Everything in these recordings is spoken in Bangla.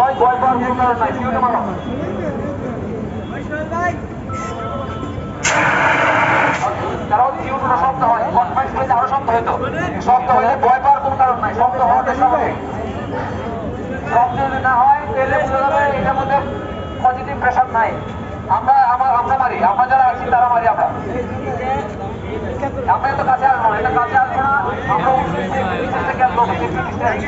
ভয় পাওয়ার কোনো কারণ নাই সিউরে মারো কারণ সিউরে শব্দ হয় কনফারেন্স হইলে আরও শব্দ হইতো। শব্দ হইলে ভয় পাওয়ার কোনো কারণ নাই শব্দ হওয়াতে স্বাভাবিক শব্দ যদি না হয় তাহলে বোঝা যাবে এটার মধ্যে পজিটিভ প্রেশার নাই। আমরা আমরা আমরা মারি আমরা যারা আছি তারা মারি আমরা। আমরা এত কাছে আসব না এটা কাছে আসব না আমরা এ খেয়াল করব safety distance।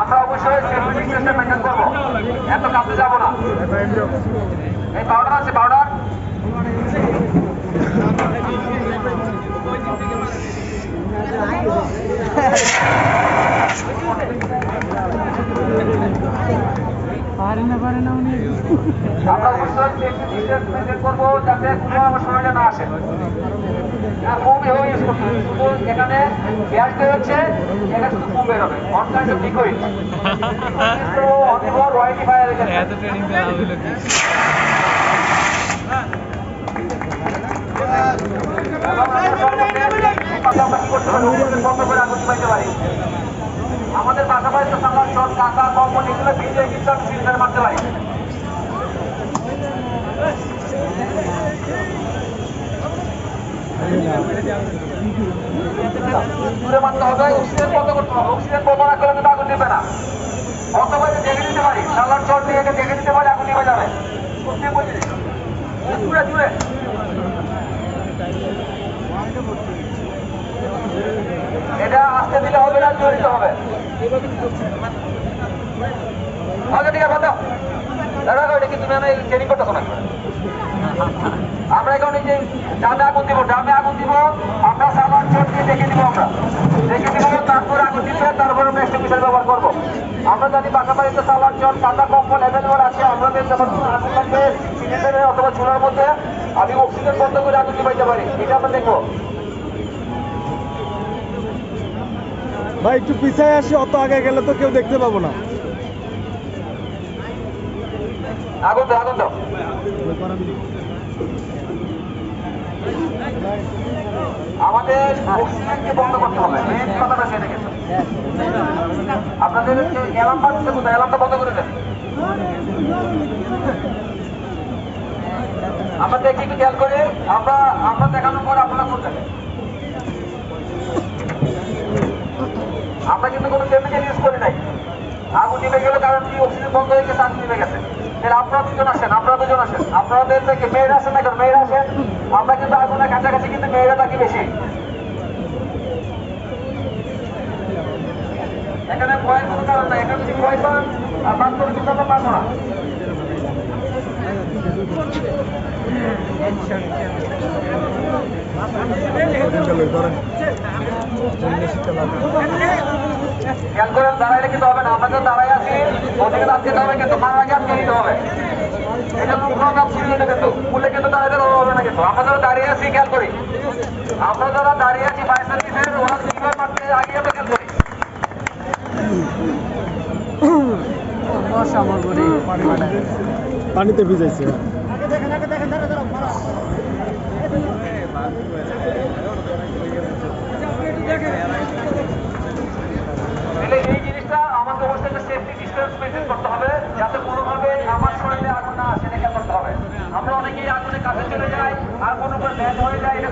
আমরা অবশ্যই সেফটি ডিস্টেন্সটা মেনটেন করব এত কাছে যাব না এই পাউডার আছে পাউডার পারে না পারে না উনি। আমরা অবশ্যই সেফটি ডিস্টেন্স মেনটেন করব যাতে কোনো আমার শরীরে না আসে। আর ফোম ইউজ করতে শুধু এখানে গ্যাস হচ্ছে এখানে শুধু ফোম বের হবে। অন কাইন্ড অফ লিকুইড তো অনেক রয়্যালটি ফায়ার এত ট্রেনিং দেওয়া হলো কি? আমাদের পাশাপাশি চট এগুলো ভিজে আমি সিলিন্ডার মারতে পারি। নেবে চট দিয়ে দেখে দিতে পারি, আগুন দূরে। এটা আসতে দিলে হবে না, জোরে দিতে হবে আগে ঠিক আছে দাও আমরা এখন এই যে ডামে আগুন দিব ডামে আগুন দিব, আমরা চট দিয়ে দেখে দিব আমরা। দেখে দিব তারপর আগুন দিতে তারপর আমরা এক্সটিংগুইশার ব্যবহার করব। আমরা জানি পাশাপাশিতে সাবান চট সাদা কম্বল অ্যাভেলেবল আছে আমাদের যখন আগুন লাগবে সিলিন্ডারে অথবা চুলার মধ্যে, আমি অক্সিজেন বন্ধ করে আগুন দিবাইতে পারি। এটা আমরা দেখব। ভাই, একটু পিছায় আসি, অত আগে গেলে তো কেউ দেখতে পাবো না। আগুন দাও আগুন দাও আমাদের অক্সিজেনকে বন্ধ করতে হবে। মেন কথাটা সেটা গেছে আপনাদের অ্যালার্ম বাজছে কোথায় অ্যালার্মটা বন্ধ করে দেন। আমরা দেখি একটু খেয়াল করে, আমরা আমরা দেখানোর পর আপনারা করবেন। আমরা কিন্তু কোনো কেমিক্যাল ইউজ করি নাই। আগুন নিভে গেল, কারণ কি অক্সিজেন বন্ধ হয়ে গেছে, আগুন নিভে গেছে। তাহলে আপনারা দুজন আপনারা আসেন। আপনাদের থেকে না আসেন। কাছাকাছি, কিন্তু মেয়েরা বেশি। এখানে ভয়ের কোনো কারণ এখানে না। দাঁড়াইলে কিন্তু হবে না। আপনাদের দাঁড়াই আছি। হবে কিন্তু মার আগে হবে। এটা কোনো প্রোগ্রাম ছিল না কিন্তু। হবে না কিন্তু। আমরা যারা দাঁড়িয়ে আছি খেয়াল করি। আমরা যারা দাঁড়িয়ে আছি ফায়ার সার্ভিসের ওরা কীভাবে মারতে আগে আমরা খেয়াল করি। বর্ষা আমার করে পানিতে ভিজাইছে তাহলে এই জিনিসটা আমাকে অবশ্যই একটা সেফটি ডিস্টেন্স মেনটেন করতে হবে, যাতে কোনোভাবে আমার শরীরে আগুন না আসে, এটা করতে হবে। আমরা অনেকেই আগুনে কাছে চলে যাই, আগুন উপরে ব্যাগ হয়ে যায়